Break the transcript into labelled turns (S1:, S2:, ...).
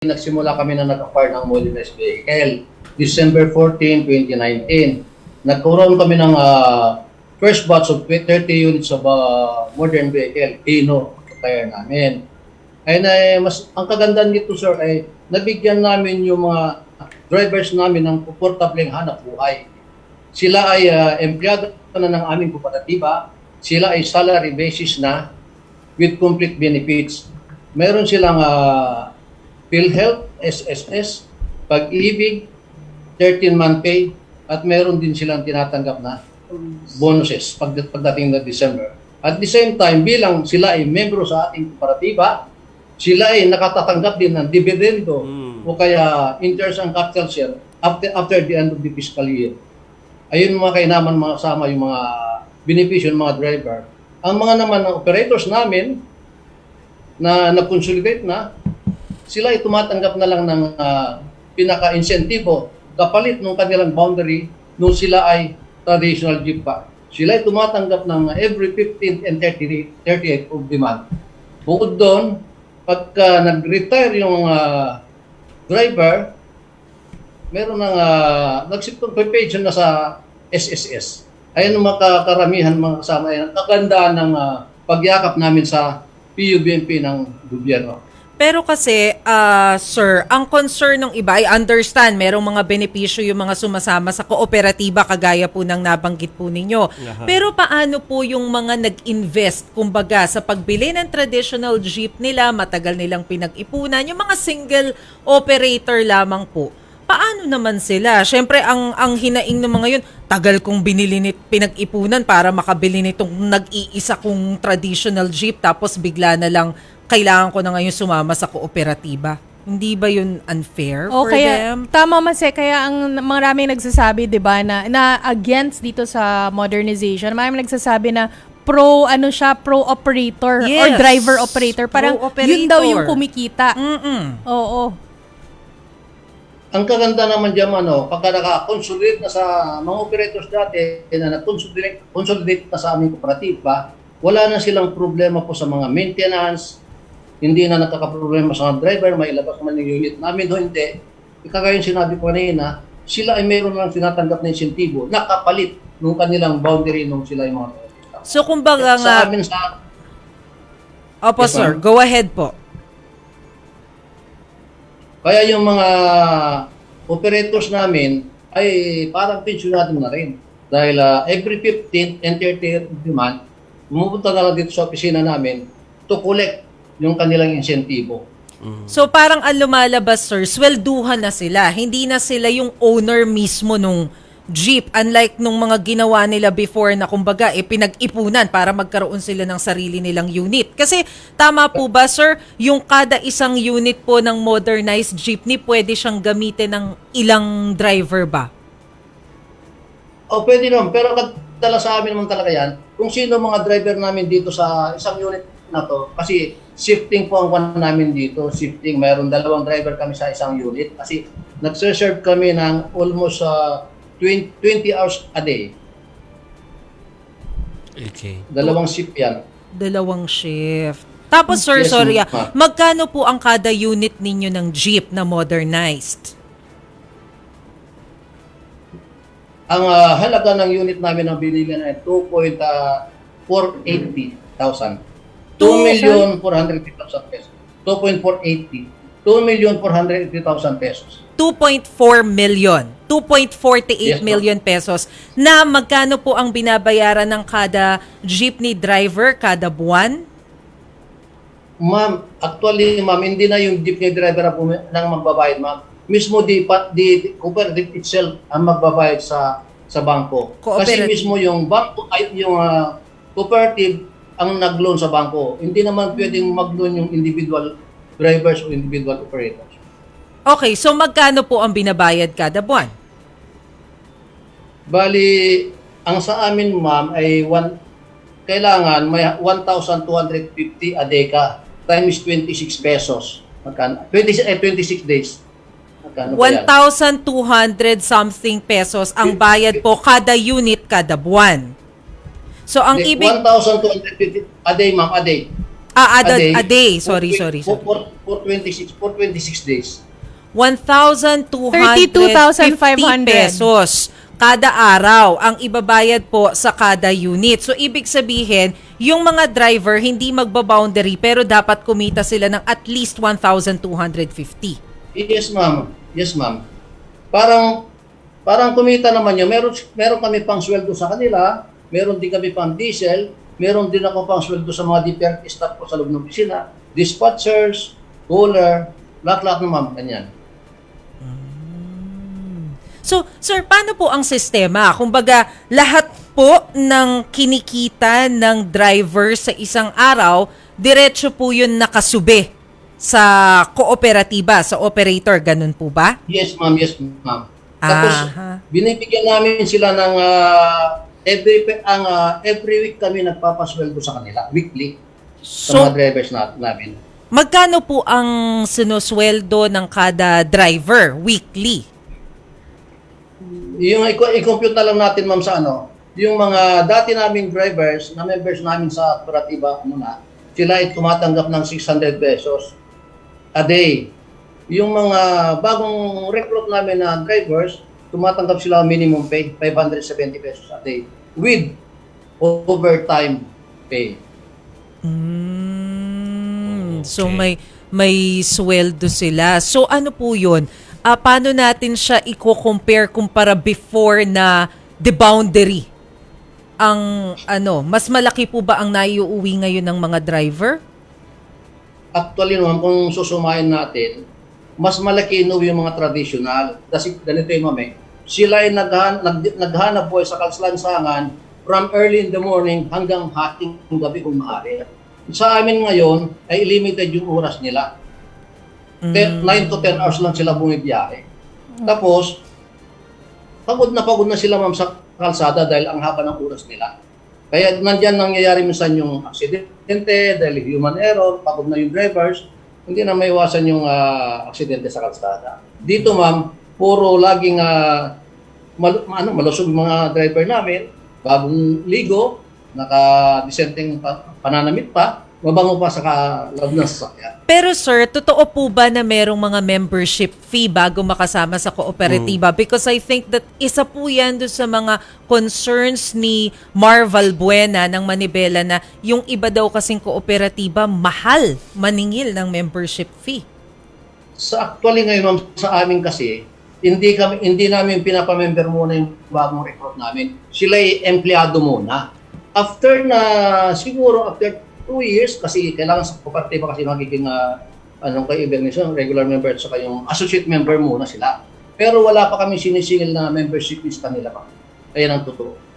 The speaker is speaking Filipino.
S1: nagsimula kami na nag-acquire ng modernized vehicle. December 14, 2019. Nagkaroon kami ng ah, first batch of 30 units of ah, modern vehicle, Hino, kaya namin. Ay na mas ang kagandahan nito sir ay nabigyan namin yung mga drivers namin ng komportableng hanap buhay. Sila ay ah, empleyado na ng aming kooperatiba. Sila ay salary basis na with complete benefits. Meron silang uh, PhilHealth, SSS, Pag-ibig, 13-month pay, at meron din silang tinatanggap na bonuses pag, pagdating na December. At the same time, bilang sila ay membro sa ating kooperatiba, sila ay nakatatanggap din ng dividendo o kaya interest and capital share after, after the end of the fiscal year. Ayun mga kainaman mga kasama yung mga beneficyo ng mga driver. Ang mga naman ng operators namin na na-consolidate na, sila ay tumatanggap na lang ng ah, pinaka-insentibo kapalit ng kanilang boundary nung sila ay traditional jeep pa. Sila ay tumatanggap ng every 15th and 30, 38th of the month. Bukod doon, pagka nag-retire yung ah, driver, meron ng uh, page na sa SSS. Ayun ang makakaramihan mga kasama yan. Ang kagandaan ng ah, pagyakap namin sa PUBNP ng gobyerno.
S2: Pero kasi, ah, sir, ang concern ng iba, I understand, merong mga benepisyo yung mga sumasama sa kooperatiba kagaya po ng nabanggit po ninyo. Pero paano po yung mga nag-invest, kumbaga, sa pagbili ng traditional jeep nila, matagal nilang pinag-ipunan, yung mga single operator lamang po, paano naman sila? Siyempre, ang, ang hinaing ng mga yun, tagal kong binili nit, pinag-ipunan para makabili nitong nag-iisa kong traditional jeep tapos bigla na lang kailangan ko na ngayon sumama sa kooperatiba. Hindi ba yun unfair
S3: O
S2: for
S3: kaya,
S2: them?
S3: tama mas eh, kaya ang maraming nagsasabi, di ba, na, na against dito sa modernization, maraming nagsasabi na pro, ano siya, pro operator or
S2: Yes.
S3: driver operator. Parang
S2: Pro
S3: yun daw yung
S2: operator.
S3: kumikita.
S2: Mm-mm.
S3: Oo.
S1: Ang kaganda naman diyan ano, pagka naka-consolidate na sa mga operators dati na nag-consolidate consolidate na sa aming kooperatiba, wala na silang problema po sa mga maintenance, hindi na nakaka-problema sa driver, may ilabas man yung unit namin o hindi. Ikagaya yung sinabi ko kanina, sila ay mayroon lang tinatanggap na insentibo, nakapalit nung kanilang boundary nung sila yung mga
S2: So, kumbaga nga,
S1: sa amin sa
S2: opo
S1: Yes,
S2: sir, go ahead po.
S1: Kaya yung mga operators namin ay parang pensyonado na rin. Dahil ah, every 15th and 30th of the month, pumupunta na lang dito sa opisina namin to collect yung kanilang insentibo.
S2: So parang ang lumalabas sir, swelduhan na sila. Hindi na sila yung owner mismo nung jeep. Unlike nung mga ginawa nila before na kumbaga eh, pinag-ipunan para magkaroon sila ng sarili nilang unit. Kasi tama po ba sir, yung kada isang unit po ng modernized jeepney pwede siyang gamitin ng ilang driver ba?
S1: O pwede naman, pero kadala sa amin naman talaga yan, kung sino mga driver namin dito sa isang unit na to, kasi shifting po ang kwan namin dito, shifting, mayroon dalawang driver kami sa isang unit, kasi nagserve kami ng almost ah, 20, 20 hours a day.
S4: Okay.
S1: Dalawang shift yan.
S2: Dalawang shift. Tapos sir,
S1: Yes,
S2: sorry ah,
S1: ma'am.
S2: magkano po ang kada unit ninyo ng jeep na modernized?
S1: Ang ah, halaga ng unit namin na binili na ay 2.480,000. 2 million 450,000 pesos. 2.480. 2 million 480,000 pesos.
S2: 2.4 million. 2.48
S1: Yes,
S2: million pesos na magkano po ang binabayaran ng kada jeepney driver kada buwan?
S1: Ma'am, actually, ma'am, hindi na yung jeepney driver ang nang magbabayad, ma'am. Mismo di, di cooperative itself ang magbabayad sa sa bangko. Kasi mismo yung bangko ay yung ah, cooperative ang nag-loan sa bangko. Hindi naman pwedeng mag-loan yung individual drivers o individual operators.
S2: Okay, so magkano po ang binabayad kada buwan?
S1: Bali, ang sa amin, ma'am, ay one, kailangan may 1,250 a deka times 26 pesos. Magkano? 20, eh, 26 days. Magkano ba yan?
S2: 1,200 something pesos ang bayad po kada unit kada buwan. So ang ibig
S1: 1,250 a day, ma'am, a day.
S2: Ah, a, day, a day. Sorry, sorry,
S1: For,
S2: sorry.
S1: for, for 26, for 26 days.
S2: 1,250
S3: 32,500
S2: pesos kada araw ang ibabayad po sa kada unit. So, ibig sabihin, yung mga driver hindi magbaboundary pero dapat kumita sila ng at least 1,250.
S1: Yes, ma'am. Yes, ma'am. Parang parang kumita naman yun. Meron, meron kami pang sweldo sa kanila, meron din kami pang diesel, meron din ako pang sweldo sa mga DPRT staff ko sa loob ng opisina, dispatchers, cooler, lahat-lahat na ma'am, ganyan.
S2: So, sir, paano po ang sistema? Kumbaga, lahat po ng kinikita ng driver sa isang araw, diretso po yun nakasube sa kooperatiba, sa operator, ganun po ba?
S1: Yes, ma'am. Yes, ma'am. Tapos,
S2: Aha.
S1: binibigyan namin sila ng ah, every ang ah, every week kami nagpapasweldo sa kanila, weekly, sa
S2: So,
S1: mga drivers na, namin.
S2: magkano po ang sinusweldo ng kada driver weekly?
S1: Yung i-compute na lang natin, ma'am, sa ano, yung mga dati naming drivers, na members namin sa kooperatiba muna, sila ay tumatanggap ng 600 pesos a day. Yung mga bagong recruit namin na drivers, tumatanggap sila minimum pay, 570 pesos a day with overtime pay.
S2: Mm, So may may sweldo sila. So ano po 'yun? Ah, paano natin siya i-compare kumpara before na the boundary? Ang ano, mas malaki po ba ang naiuwi ngayon ng mga driver?
S1: Actually naman, kung susumahin natin, mas malaki no yung mga traditional. Kasi ganito yung mami, sila ay naghan, nag, naghanap buhay sa kalslansangan from early in the morning hanggang hating gabi kung maaari. Sa amin ngayon, ay limited yung oras nila. 9 to 10 hours lang sila bumibiyahe. Tapos, pagod na pagod na sila ma'am sa kalsada dahil ang haba ng oras nila. Kaya nandyan nangyayari minsan yung aksidente dahil human error, pagod na yung drivers, hindi na maiwasan yung ah, aksidente sa kalsada. Dito ma'am, puro laging uh, mal- ano, malusog mga driver namin, bagong ligo, naka-disenteng pa- pananamit pa, mabango pa sa loob ng sasakyan.
S2: Pero sir, totoo po ba na merong mga membership fee bago makasama sa kooperatiba? Because I think that isa po yan doon sa mga concerns ni Marval Buena ng Manibela na yung iba daw kasing kooperatiba mahal maningil ng membership fee.
S1: Sa actually ngayon ma'am, sa amin kasi, hindi kami hindi namin pinapamember muna yung bagong recruit namin. Sila ay empleyado muna. After na siguro after two years kasi kailangan sa kooperatiba kasi magiging uh, anong kay organization, regular member at saka yung associate member muna sila. Pero wala pa kami sinisingil na membership list kanila pa. Ayan ang totoo.